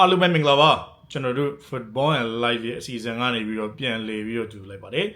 အားလုံးပဲမင်္ဂလာပါကျွန်တော်တို့ Football and Live ရဲ့အစီအစဉ်ကနေပြီးတော့ပြန်လည်ပြီးတော့ကြိုလိုက်ပါတယ်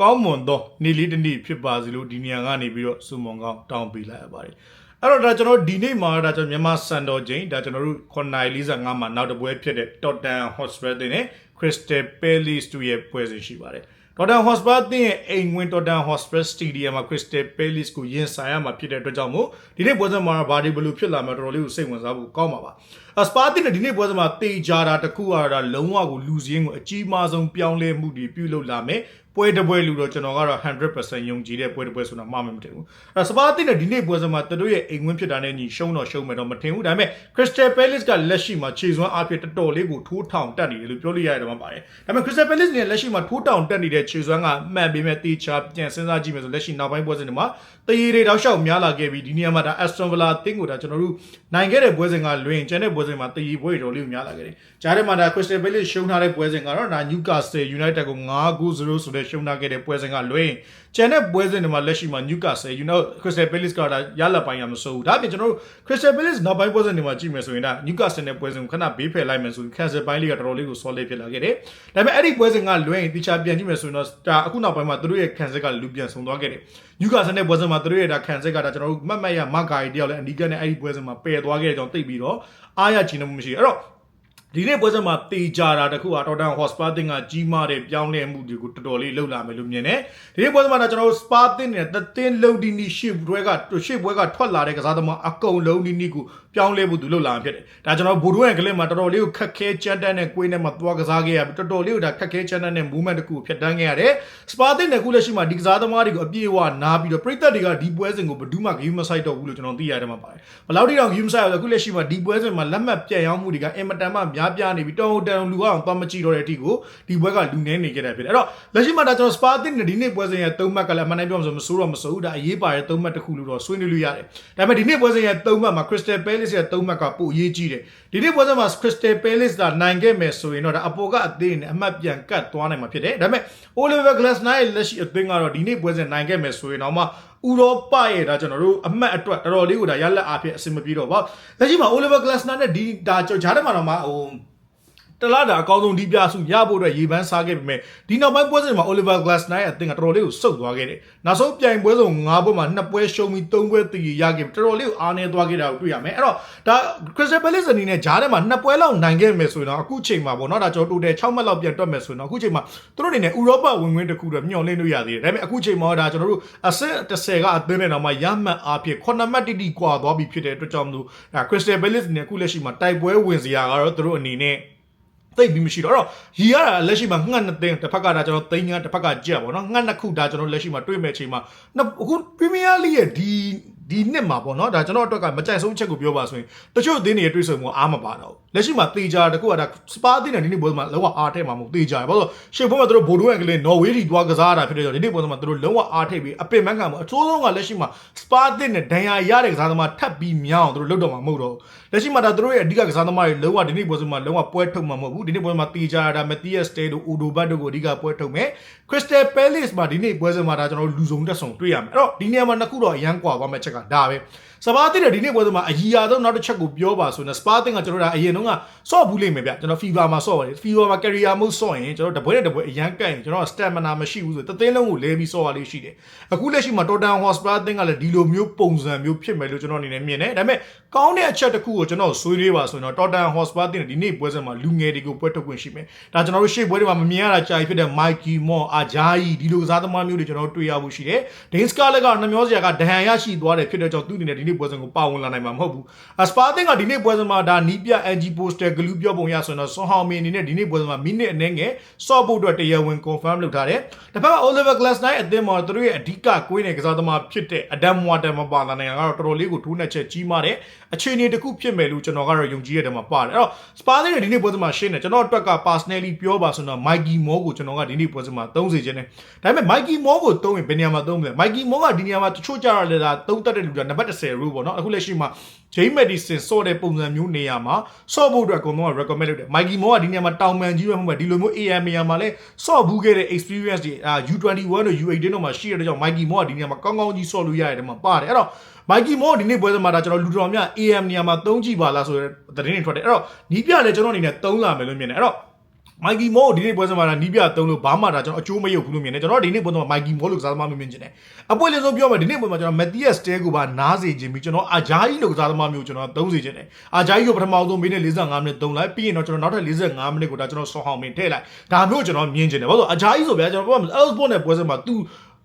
ကောင်းမွန်သောနေ့လေးတစ်နေ့ဖြစ်ပါစေလို့ဒီနေရာကနေပြီးတော့စုမုံကောင်းတောင်းပေးလိုက်ရပါတယ်အဲ့တော့ဒါကျွန်တော်ဒီနေ့မှာဒါကျွန်တော်မြန်မာစံတော်ချိန်ဒါကျွန်တော်တို့9:45မှာနောက်တစ်ပွဲဖြစ်တဲ့ Tottenham Hotspur တင်နဲ့ Crystal Palace တို့ရဲ့ပွဲစဉ်ရှိပါတယ် Tottenham Hotspur တင်ရဲ့အိမ်ဝင် Tottenham Hotspur Stadium မှာ Crystal Palace ကိုရင်ဆိုင်ရမှာဖြစ်တဲ့အတွက်ကြောင့်မို့ဒီနေ့ပွဲစဉ်မှာဘာဒီဘလူဖြစ်လာမှာတော်တော်လေးကိုစိတ်ဝင်စားဖို့ကောင်းပါပါအ စပါတင်တဲ့ဒီနေ့ပွဲစဉ်မှာတေချာတာတစ်ခုကဒါလုံးဝကိုလူစည်းကိုအကြီးမားဆုံးပြောင်းလဲမှုတွေပြုလုပ်လာမယ်ပွဲတစ်ပွဲလူတော့ကျွန်တော်ကတော့100%ယုံကြည်တဲ့ပွဲတစ်ပွဲဆိုတော့မှားမှမထင်ဘူးအဲစပါတင်တဲ့ဒီနေ့ပွဲစဉ်မှာသူတို့ရဲ့အိမ်ဝင်ဖြစ်တာနဲ့ညီရှုံးတော့ရှုံးမယ်တော့မထင်ဘူးဒါပေမဲ့ Crystal Palace ကလက်ရှိမှာခြေစွမ်းအားဖြင့်တော်တော်လေးကိုထိုးထောင်တက်နေတယ်လို့ပြောလို့ရတယ်မှာပါတယ်ဒါပေမဲ့ Crystal Palace နဲ့လက်ရှိမှာထိုးထောင်တက်နေတဲ့ခြေစွမ်းကမှန်ပေမဲ့တေချာပြန်စဉ်းစားကြည့်မယ်ဆိုလက်ရှိနောက်ပိုင်းပွဲစဉ်တွေမှာတရေတွေတောက်လျှောက်များလာခဲ့ပြီးဒီနေရာမှာဒါ Aston Villa တင်းကိုဒါကျွန်တော်တို့နိုင်ခဲ့တဲ့ပွဲစဉ်ကလွင်ကျန်တဲ့ပွဲစဉ်မှာတရေပွဲတွေတော်လေးများလာခဲ့တယ်ကြားထဲမှာဒါ Crystal Palace ရှုံးထားတဲ့ပွဲစဉ်ကတော့ဒါ Newcastle United ကို9-0ဆိုတဲ့ရှုံးထားခဲ့တဲ့ပွဲစဉ်ကလွင် ကျန်တဲ့ပွဲစဉ်တွေမှာလက်ရှိမှာ Newcastle you know Crystal Palace ကဒါရလက်ပိုင်းရမစိုးဘူးဒါပြင်ကျွန်တော်တို့ Crystal Palace နောက်ပိုင်းပွဲစဉ်တွေမှာကြည့်မယ်ဆိုရင်ဒါ Newcastle နဲ့ပွဲစဉ်ကိုခဏဘေးဖယ်လိုက်မယ်ဆိုရင် Cancel ပိုင်းလေးကတော်တော်လေးကို solid ဖြစ်လာခဲ့တယ်ဒါပေမဲ့အဲ့ဒီပွဲစဉ်ကလွင်တိချာပြန်ကြည့်မယ်ဆိုရင်တော့ဒါအခုနောက်ပိုင်းမှာသူတို့ရဲ့ Cancel ကလူပြန်ဆုံးသွားခဲ့တယ် Newcastle နဲ့ပွဲစဉ်မှာသူတို့ရဲ့ဒါ Cancel ကဒါကျွန်တော်တို့မှတ်မှတ်ရမတ်ကာရီတယောက်လည်းအနီးကပ်နဲ့အဲ့ဒီပွဲစဉ်မှာပယ်သွားခဲ့တဲ့ကြောင့်တိတ်ပြီးတော့အားရချင်မှုမရှိဘူးအဲ့တော့ ဒီနေ့ပွဲစဉ်မှာတေကြတာတခုက Tottenham Hotspur တင်ကကြီးမားတဲ့ပြောင်းလဲမှုတွေကိုတော်တော်လေးလှုပ်လာမယ်လို့မြင်တယ်ဒီနေ့ပွဲစဉ်မှာကျွန်တော်တို့ Spa တင်နဲ့တသင်းလုံဒီနီရှေ့ပွဲကရှေ့ပွဲကထွက်လာတဲ့ကစားသမားအကုန်လုံးဒီနီကိုပြောင်းလဲဖို့သူလှုပ်လာမှာဖြစ်တယ်ဒါကျွန်တော်ဘူဒိုရန်ကလစ်မှာတော်တော်လေးကိုခက်ခဲကြမ်းတမ်းတဲ့ကွေးနဲ့မှာသွားကစားခဲ့ရပြီးတော်တော်လေးကိုဒါခက်ခဲကြမ်းတမ်းတဲ့ movement တခုကိုဖြတ်တန်းခဲ့ရတယ် Spa တင်နဲ့ခုလက်ရှိမှာဒီကစားသမားတွေကိုအပြည့်အဝနားပြီးတော့ပရိသတ်တွေကဒီပွဲစဉ်ကိုဘယ်သူမှဂိမ်းမဆိုင်တော့ဘူးလို့ကျွန်တော်သိရတယ်မှာပါတယ်ဘယ်လောက်ထိတောင်ဂိမ်းမဆိုင်ရလဲခုလက်ရှိမှာဒီပွဲစဉ်မှာလက်မှတ်ပြန်ရောက်မှုတွေကအင်မတန်မှများပြားနေပြီးတောင်းတန်လူအောင်သွားမကြည့်တော့တဲ့အထိကိုဒီပွဲကလူနေနေခဲ့တယ်ဖြစ်တယ်အဲ့တော့လက်ရှိမှာဒါကျွန်တော် Spa တင်နဲ့ဒီနေ့ပွဲစဉ်ရဲ့၃မှတ်ကလည်းအမှန်တမ်းပြောမှဆိုမစိုးတော့မစိုးဘူးဒါအရေးပါတဲ့၃မှတ်တစ်ခုလို့တော့ဆွေးနွေးလို့ရတယ်ဒါပေမဲ့ဒီနေ့ပွဲစဉ်ရဲ့၃မှတ်မှာ Crystal Palace ရဲ့၃မှတ်ကပိုအရေးကြီးတယ်ဒီနေ့ပွဲစဉ်မှာ Crystal Palace ကနိုင်ခဲ့မယ်ဆိုရင်တော့ဒါအပေါ်ကအသင်းနဲ့အမှတ်ပြန်ကတ်သွားနိုင်မှာဖြစ်တယ်ဒါပေမဲ့ Oliver Glasner ရဲ့လက်ရှိအသင်းကတော့ဒီနေ့ပွဲစဉ်နိုင်ခဲ့မယ်ဆိုရင်တော့မှ ဥရောပရဲ့ဒါကျွန်တော်တို့အမှတ်အတွက်တော်တော်လေးကိုဒါရလက်အားဖြင့်အဆင်မပြေတော့ပါလက်ရှိမှာ Oliver Glasner နဲ့ဒီဒါကျွန်တော်ဂျားထဲမှာတော့မှဟို တလားတာအကောင်းဆုံးဒီပြစုရဖို့အတွက်ရေပန်းစားခဲ့ပေမဲ့ဒီနောက်ပိုင်းပွဲစဉ်မှာ Oliver Glasner ရဲ့အသင်းကတော်တော်လေးကိုစုပ်သွားခဲ့တယ်။နောက်ဆုံးပြိုင်ပွဲစုံ၅ပွဲမှာ2ပွဲရှုံးပြီး3ပွဲတည်ရခဲ့တော်တော်လေးကိုအားနည်းသွားခဲ့တာကိုတွေ့ရမယ်။အဲ့တော့ဒါ Crystal Palace အနေနဲ့ဂျားထဲမှာ2ပွဲလောက်နိုင်ခဲ့မယ်ဆိုရင်တော့အခုချိန်မှာပေါ့နော်ဒါကျွန်တော် total 6မှတ်လောက်ပြန်တွက်မယ်ဆိုရင်တော့အခုချိန်မှာသူတို့အနေနဲ့ဥရောပဝင်ခွင့်တစ်ခုတော့မျှော်လင့်လို့ရသေးတယ်။ဒါပေမဲ့အခုချိန်မှာဒါကျွန်တော်တို့အဆင့်30ကအသင်းနဲ့တော့မှရမှတ်အားဖြင့်9မှတ်တိတိကွာသွားပြီဖြစ်တဲ့အတွက်ကြောင့်မလို့ဒါ Crystal Palace နဲ့အခုလက်ရှိမှာတိုက်ပွဲဝင်စရာကတော့သူတို့အနေနဲ့ သိပ်ပြီးမရှိတော့အဲ့တော့ရီရတာလက်ရှိမှာငှက်နှစ်သိန်းတစ်ဖက်ကဒါကျွန်တော်သိန်းငါတစ်ဖက်ကကြက်ပေါ့နော်ငှက်နှစ်ခုဒါကျွန်တော်လက်ရှိမှာတွေ့မဲ့ချိန်မှာအခုပရီးမီးယားလိရဲ့ဒီ ဒီနှစ်မှာပေါ့နော်ဒါကျွန်တော်အတွက်ကမကြိုက်ဆုံးအချက်ကိုပြောပါဆိုရင်တချို့အသင်းတွေရဲ့တွေးဆုံမှုအားမပါတော့လက်ရှိမှာတေချာတခုကဒါစပါအသင်းနဲ့ဒီနေ့ပွဲမှာလုံးဝအားထည့်မှာမဟုတ်တေချာဘာလို့ရှေ့ဘက်မှာသူတို့ဘိုဒိုအန်ကလေးနော်ဝေးတီသွားကစားတာဖြစ်တဲ့ကြောင့်ဒီနေ့ပွဲမှာသူတို့လုံးဝအားထည့်ပြီးအပင်မန်းကမှာအချိုးဆုံးကလက်ရှိမှာစပါအသင်းနဲ့ဒဏ်ရာရတဲ့ကစားသမားထပ်ပြီးမြောင်းသူတို့လုတ်တော့မှာမဟုတ်တော့လက်ရှိမှာဒါသူတို့ရဲ့အဓိကကစားသမားတွေလုံးဝဒီနေ့ပွဲမှာလုံးဝပွဲထုတ်မှာမဟုတ်ဘူးဒီနေ့ပွဲမှာတေချာဒါမက်တီးယက်စတေတို့အိုဒိုဘတ်တို့ကိုအဓိကပွဲထုတ်မယ်ခရစ်စတယ်ပဲလစ်မှာဒီနေ့ပွဲစဉ်မှာဒါကျွန်တော်တို့လူစုံတက်ဆုံတွေ့ရမယ်အဲ့တော့ဒီနေရာမှာနှစ်ခုတော့အရန်ကွာသွားမယ့်ချက်ကဒါပဲ စပါးတင်တဲ့ဒီနေ့ပွဲစဉ်မှာအကြီးအဆုံးနောက်တစ်ချက်ကိုပြောပါဆိုရင်စပါးတင်ကကျွန်တော်တို့အရင်တုန်းကဆော့ဘူးလိမ့်မယ်ဗျကျွန်တော် FIFA မှာဆော့ပါတယ် FIFA မှာ career mode ဆော့ရင်ကျွန်တော်တပွဲနဲ့တပွဲအရန်ကန့်ရင်ကျွန်တော် stamina မရှိဘူးဆိုတသိန်းလုံးကိုလဲပြီးဆော့ရလေးရှိတယ်အခုလက်ရှိမှာ Tottenham Hotspur တင်ကလည်းဒီလိုမျိုးပုံစံမျိုးဖြစ်မယ်လို့ကျွန်တော်အနေနဲ့မြင်တယ်ဒါပေမဲ့ကောင်းတဲ့အချက်တစ်ခုကိုကျွန်တော်ဆွေးနွေးပါဆိုရင်တော့ Tottenham Hotspur တင်ဒီနေ့ပွဲစဉ်မှာလူငယ်တွေကိုပွဲထုတ်ခွင့်ရှိမယ်ဒါကျွန်တော်တို့ရှေ့ပွဲတွေမှာမမြင်ရတာကြာဖြစ်တဲ့ Mikey Moore အာဂျာယီဒီလိုကစားသမားမျိုးတွေကျွန်တော်တို့တွေ့ရဖို့ရှိတယ် Dane Scarlett ကနှမျောစရာကဒဏ်ရာရရှိသွားတယ်ဖြစ်တဲ့ကြောင့်သူ့အနေနဲ့ဒီနေ့ပွဲစဉ်ကိုပါဝင်လာနိုင်မှာမဟုတ်ဘူးအစပါတင်ကဒီနေ့ပွဲစဉ်မှာဒါနီးပြ NG poster ဂလူးပြောပုံရဆိုရင်တော့ဆွန်ဟောင်မင်းအနေနဲ့ဒီနေ့ပွဲစဉ်မှာမိနစ်အနည်းငယ်ဆော့ဖို့အတွက်တရားဝင် confirm လုပ်ထားတယ်တစ်ဖက်က Oliver Glasner အသင်းမှာသူတို့ရဲ့အဓိကကွေးနေကစားသမားဖြစ်တဲ့ Adam Water မပါလာနိုင်အောင်ကတော့တော်တော်လေးကိုထိုးနှက်ချက်ကြီးမားတဲ့အခြေအနေတစ်ခုဖြစ်မယ်လို့ကျွန်တော်ကတော့ယုံကြည်ရတဲ့မှာပါတယ်အဲ့တော့ Spa တဲ့ဒီနေ့ပွဲစဉ်မှာရှင်းတယ်ကျွန်တော်အတွက်က personally ပြောပါဆိုတော့ Mikey Moore ကိုကျွန်တော်ကဒီနေ့ပွဲစဉ်မှာသုံးစေခြင်းနဲ့ဒါပေမဲ့ Mikey Moore ကိုသုံးရင်ဘယ်နေရာမှာသုံးမလဲ Mikey Moore ကဒီနေရာမှာတချို့ကြတော့လေဒါသုံးတက်တဲ့လူကနံပါတ်10 rule ပေါ့နော်အခုလက်ရှိမှာ James Madison စော့တဲ့ပုံစံမျိုးနေရာမှာစော့ဖို့အတွက်အကုန်လုံးက recommend လုပ်တယ် Mikey Moore ကဒီနေရာမှာတောင်ပန်ကြီးပဲမဟုတ်ဘူးဒီလိုမျိုး AM နေရာမှာလဲစော့ဘူးခဲ့တဲ့ experience တွေအာ U21 တို့ U18 တို့မှာရှိရတဲ့ကြောင့် Mikey Moore ကဒီနေရာမှာကောင်းကောင်းကြီးစော့လို့ရတယ်တဲ့မှာပါတယ်အဲ့တော့မိုက်ကီမောဒီနေ့ပွဲစဉ်မှာဒါကျွန်တော်လူတော်များ AM နေရာမှာသုံးကြည့်ပါလားဆိုတဲ့သတင်းတွေထွက်တယ်အဲ့တော့နီးပြလည်းကျွန်တော်အနေနဲ့သုံးလာမယ်လို့မြင်တယ်အဲ့တော့ မိုက်ကီမောဒီနေ့ပွဲစဉ်မှာနီးပြသုံးလို့ဘာမှဒါကျွန်တော်အကျိုးမရုပ်ဘူးလို့မြင်တယ်ကျွန်တော်ဒီနေ့ပွဲစဉ်မှာမိုက်ကီမောလို့ကစားသမားမျိုးမြင်ချင်တယ်အပွင့်လေးဆုံးပြောမယ်ဒီနေ့ပွဲမှာကျွန်တော်မက်တီးယက်စတဲကိုပါနားစေခြင်းပြီးကျွန်တော်အာဂျာကြီးလို့ကစားသမားမျိုးကျွန်တော်သုံးစေခြင်းတယ်အာဂျာကြီးကိုပထမဆုံးမိနစ်45မိနစ်သုံးလိုက်ပြီးရင်တော့ကျွန်တော်နောက်ထပ်45မိနစ်ကိုဒါကျွန်တော်ဆောင်းဟောင်းမင်းထည့်လိုက်ဒါမျိုးကျွန်တော်မြင်ချင်တယ်ဘာလို့အာဂျာကြီးဆိုဗျာကျွန်တော်ပြောမှာ Elsborn နဲ့ပွဲစဉ်မှာ तू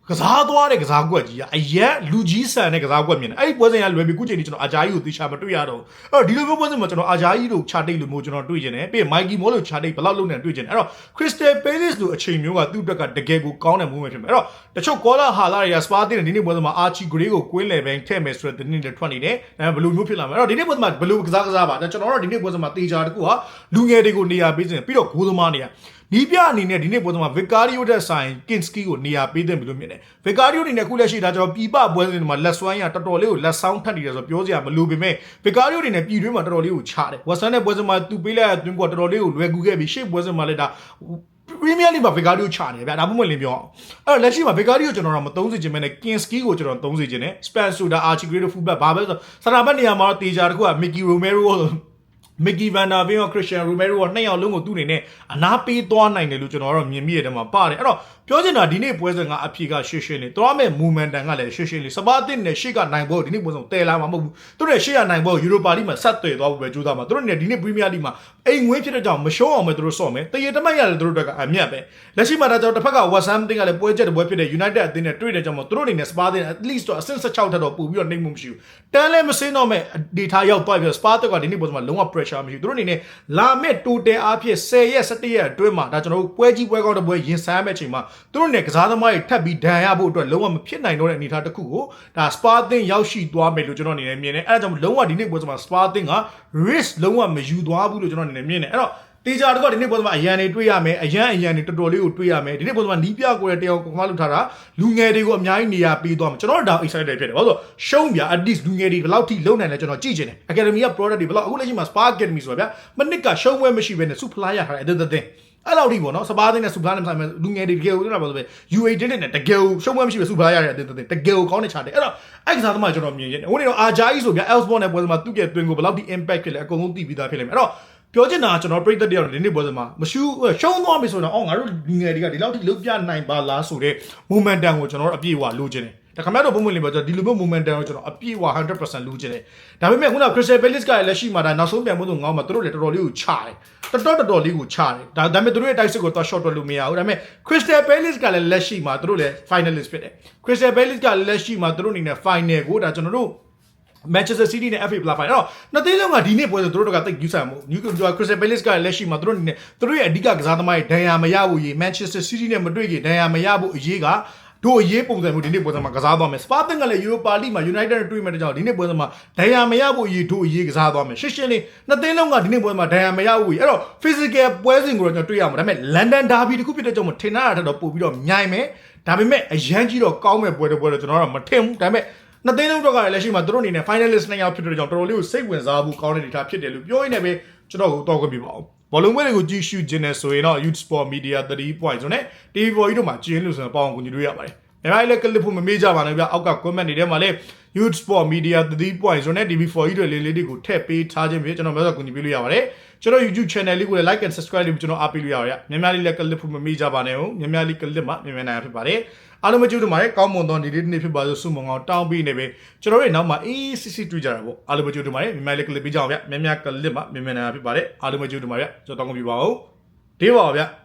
ကစားသွားတဲ့ကစားကွက်ကြီးကအရက်လူကြီးဆန်တဲ့ကစားကွက်မြင်တယ်အဲ့ဒီပွဲစဉ်ကလွယ်ပြီးခုချိန်ကြီးကျွန်တော်အာဂျာကြီးကိုသိချမတွေ့ရတော့ဘူးအဲ့တော့ဒီလိုမျိုးပွဲစဉ်မှာကျွန်တော်အာဂျာကြီးလို့ခြာတိတ်လို့မျိုးကျွန်တော်တွေ့ကျင်တယ်ပြီးရင်မိုက်ကီမောလို့ခြာတိတ်ဘယ်လောက်လုံးနေတွေ့ကျင်တယ်အဲ့တော့ Crystal Palace လို့အချိန်မျိုးကသူ့အတွက်ကတကယ်ကိုကောင်းတဲ့ movement ဖြစ်မယ်အဲ့တော့တချို့ကောလာဟာလာတွေက Spa တင်တဲ့ဒီနေ့ပွဲစဉ်မှာ Archie Gray ကိုကွင်းလေဘင်းထည့်မယ်ဆိုတဲ့ဒီနေ့လည်းထွက်နေတယ်အဲဘယ်လိုမျိုးဖြစ်လာမလဲအဲ့တော့ဒီနေ့ပွဲစဉ်မှာဘယ်လိုကစားကစားပါကျွန်တော်တို့ဒီနေ့ပွဲစဉ်မှာတေချာတကူဟာလူငယ်တွေကိုနေရာပေးခြင်းပြီးတော့ဂိုးသမားနေရာ နီးပြအနေနဲ့ဒီနေ့ပွဲစဉ်မှာ Vicario တဲ့ဆိုင် Kinski ကိုနေရာပေးတယ်ဘယ်လိုမြင်လဲ Vicario အနေနဲ့ခုလက်ရှိဒါကျွန်တော်ပြပပွဲစဉ်မှာလက်စွမ်းရတော်တော်လေးကိုလက်ဆောင်ထပ်နေတယ်ဆိုတော့ပြောစရာမလိုပေမဲ့ Vicario အနေနဲ့ပြည်တွင်းမှာတော်တော်လေးကိုချတယ်ဝက်ဆန်တဲ့ပွဲစဉ်မှာသူပေးလိုက်တဲ့တွင်းကတော်တော်လေးကိုလွယ်ကူခဲ့ပြီးရှေ့ပွဲစဉ်မှာလည်းဒါ Premier League မှာ Vicario ချနေတယ်ဗျာဒါမှမဟုတ်လင်းပြောအောင်အဲ့တော့လက်ရှိမှာ Vicario ကျွန်တော်တော့မသုံးစေချင်မဲနဲ့ Kinski ကိုကျွန်တော်သုံးစေချင်တယ် Spencer ဒါ Archie Gray တို့ fullback ဘာပဲဆိုစတာဘတ်နေရာမှာတော့တေချာတခုက Mickey Romero မီ ကီဗန်ဒါဗင်းရောခရစ်စတီယန်ရူမဲရိုကနှစ်ယောက်လုံးကိုသူ့အနေနဲ့အနာပေးသွားနိုင်တယ်လို့ကျွန်တော်ကတော့မြင်မိရတဲ့မှာပါတယ်အဲ့တော့ပြောချင်တာဒီနေ့ပွဲစဉ်ကအဖြေကရှင်းရှင်းလေးသွားမဲ့မူမန်တန်ကလည်းရှင်းရှင်းလေးစပါးတစ်နဲ့ရှေ့ကနိုင်ဖို့ဒီနေ့ပွဲစဉ်တဲလာမှာမဟုတ်ဘူးသူတို့ရဲ့ရှေ့ကနိုင်ဖို့ယူရိုပါလိမှာဆက်သွယ်သွားဖို့ပဲကြိုးစားမှာသူတို့နဲ့ဒီနေ့ပရီးမီးယားလိမှာအိမ်ငွေးဖြစ်တဲ့ကြောင့်မရှုံးအောင်ပဲသူတို့စော့မယ်တရေတမတ်ရတယ်သူတို့တွေကအမြတ်ပဲလက်ရှိမှာဒါကျွန်တော်တစ်ဖက်ကဝက်ဆမ်တင်းကလည်းပွဲချက်တစ်ပွဲဖြစ်တဲ့ United အသင်းနဲ့တွေ့တဲ့ကြောင့်မို့သူတို့အနေနဲ့စပါးတင်း at least တော့အဆင့်16ထက်တော့ပို့ပြီးတော့နှိမ့်မှုမရှိဘူးတန်းလည်းမစင်းတော့မဲ့ဒေတာရောက်သွားပြီးစပါးတက်ကဒီနေ့ပွဲစဉ်မှာလုံးဝ pressure မရှိဘူးသူတို့အနေနဲ့လာမဲ့ total အားဖြင့်10ရက်17ရက်အတွင်းမှာဒါကျွန်တော်တို့ပွဲကြီးပွဲကောင်းတဲ့ပွဲရင်ဆိုင်မဲ့အချိန်မှာသူတို့နဲ့ကစားသမားတွေထပ်ပြီးဒဏ်ရဖို့အတွက်လုံးဝမဖြစ်နိုင်တော့တဲ့အနေအထားတစ်ခုကိုဒါစပါးတင်းရောက်ရှိသွားမယ်လို့ကျွန်တော်အနေနဲ့မြင်တယ်အဲဒါကြောင့်လုံးဝဒီနေ့ပွဲစဉ်မှာစပါးတင်းက risk လုံးဝမယူသွားဘူးလို့ကျွန်တော်အနေနဲ့မြင်တယ်အဲ့တော့ တေချာတော့ဒီနေ့ပုံစံမှာအရန်တွေတွေ့ရမယ်အရန်အရန်တွေတော်တော်လေးကိုတွေ့ရမယ်ဒီနေ့ပုံစံမှာနီးပြကိုရတဲ့တယောက်ကွာလုပ်ထားတာလူငယ်တွေကိုအများကြီးနေရာပေးသွားမယ်ကျွန်တော်တို့ဒါ excited ဖြစ်တယ်ဘာလို့လဲရှုံးပြ at least လူငယ်တွေဘယ်လောက်ထိလုံနိုင်လဲကျွန်တော်ကြည့်ချင်တယ် academy က product တွေဘယ်လောက်အခုလက်ရှိမှာ spark academy ဆိုတာဗျာမနစ်ကရှုံးပွဲမရှိဘဲနဲ့ super ရထားတဲ့အတင်းတင်းအဲ့လောက်ထိပေါ့နော်စပါးသိန်းနဲ့စူပါးနဲ့ဆိုင်မဲ့လူငယ်တွေတကယ်ကိုပြောတာပါဆိုပဲ UA တင်းတင်းနဲ့တကယ်ကိုရှုံးပွဲမရှိပဲစူပါးရတဲ့အတင်းတင်းတကယ်ကိုကောင်းတဲ့ချာတယ်အဲ့တော့အဲ့ကစားသမားကျွန်တော်မြင်ရင်ဟိုနေတော့အာဂျာကြီးဆိုဗျာ Elsborn နဲ့ပွဲစမှာသူ့ရဲ့တွင်ကိုဘယ်လောက်ထိ impact ဖြစ်လဲအကုန်လုံးသိပြီးသားဖြစ်လိမ့်မယ်အဲ့တော့ ပြောချင်တာကကျွန်တော်ပြိတ္တတယောက်ဒီနေ့ပွဲစမှာမရှူရှုံးသွားပြီဆိုတော့အော်ငါတို့လူငယ်တွေကဒီလောက်ထိလုပြနိုင်ပါလားဆိုတဲ့ momentum ကိုကျွန်တော်တို့အပြည့်အဝလိုချင်တယ်ဒါခင်ဗျားတို့ပုံမှန်လေးပြောကျွန်တော်ဒီလိုမျိုး momentum ကိုကျွန်တော်အပြည့်အဝ100%လိုချင်တယ်ဒါပေမဲ့ခုနက Crystal Palace ကလည်းလက်ရှိမှာဒါနောက်ဆုံးပြန်မှုဆိုငေါ့မှာသူတို့လည်းတော်တော်လေးကိုချတယ်တော်တော်တော်တော်လေးကိုချတယ်ဒါဒါပေမဲ့သူတို့ရဲ့တိုက်စစ်ကိုတော့ short တွက်လို့မရဘူးဒါပေမဲ့ Crystal Palace ကလည်းလက်ရှိမှာသူတို့လည်း finalist ဖြစ်တယ် Crystal Palace ကလက်ရှိမှာသူတို့အနေနဲ့ final ကိုဒါကျွန်တော်တို့ Manchester City နဲ့ FA Plus Final အဲ့တော့နှစ်သိန်းလုံးကဒီနေ့ပွဲဆိုသူတို့ကတိတ်ယူဆမှု New Crystal Palace ကလက်ရှိမှာသူတို့အနေနဲ့သူတို့ရဲ့အဓိကကစားသမားတွေဒဏ်ရာမရဘူးရေ Manchester City နဲ့မတွေ့ကြဒဏ်ရာမရဘူးအရေးကတို့အရေးပုံစံမျိုးဒီနေ့ပွဲစဉ်မှာကစားသွားမယ်စပါတင်ကလည်း Europa League မှာ United နဲ့တွေ့မယ်တဲ့ကြောင့်ဒီနေ့ပွဲစဉ်မှာဒဏ်ရာမရဘူးအရေးတို့အရေးကစားသွားမယ်ရှင်းရှင်းလေးနှစ်သိန်းလုံးကဒီနေ့ပွဲမှာဒဏ်ရာမရဘူးအဲ့တော့ physical ပွဲစဉ်ကိုတော့ကျွန်တော်တွေ့ရမှာဒါပေမဲ့ London Derby တခုဖြစ်တဲ့ကြောင့်ထင်တာတာတော့ပို့ပြီးတော့မြိုင်မယ်ဒါပေမဲ့အရန်ကြီးတော့ကောင်းမဲ့ပွဲတစ်ပွဲတော့ကျွန်တော်ကတော့မထင်ဘူးဒါပေမဲ့ နှစ်သိန်းလုံးတော့ကလည်းလက်ရှိမှာသူတို့အနေနဲ့ finalist နှစ်ယောက်ဖြစ်တဲ့ကြောင့်တော်တော်လေးကိုစိတ်ဝင်စားဖို့ကောင်းတဲ့အနေအထားဖြစ်တယ်လို့ပြောရင်းနဲ့ပဲကျွန်တော်ကိုတော့ခွင့်ပြုပါအောင်ဘောလုံးပွဲတွေကိုကြည့်ရှုခြင်းနဲ့ဆိုရင်တော့ Youth Sport Media 3 point ဆိုနဲ့ TV4 ကြီးတို့မှာကျင်းလို့ဆိုရင်ပေါအောင်ကူညီလို့ရပါတယ်။ မြန်မာလည်းကလစ်ဖို့မမေ့ကြပါနဲ့ဗျအောက်က comment တွေထဲမှာလည်း Youth Sport Media 3 point ဆိုနဲ့ TV4 ကြီးတွေလေးလေးတွေကိုထည့်ပေးထားခြင်းပဲကျွန်တော်မျိုးဆိုကူညီပေးလို့ရပါတယ်။ကျွန်တော် YouTube channel လေးကိုလည်း like and subscribe လုပ်ပြီးကျွန်တော်အားပေးလို့ရပါတယ်။မြန်မာလေးလည်းကလစ်ဖို့မမေ့ကြပါနဲ့ဟုတ်။မြန်မာလေးကလစ်မှာမြန်မာနိုင်ငံဖြစ်ပါတယ်။အားလုံးမကြည့်တို့မှာကောင်းမွန်သောနေ့လေးတစ်နေ့ဖြစ်ပါစို့ဆုမွန်ကောင်းတောင်းပေးနေပဲကျွန်တော်တို့နောက်မှာအေးစစ်စစ်တွေ့ကြတာပေါ့အားလုံးမကြည့်တို့မှာမြန်မာလေးကလစ်ပေးကြအောင်ဗျမြန်မာကလစ်မှာမြန်မာနိုင်ငံဖြစ်ပါတယ်အားလုံးမကြည့်တို့မှာဗျကျွန်တော်တောင်းပေးပါဦးဒေးပါဗျ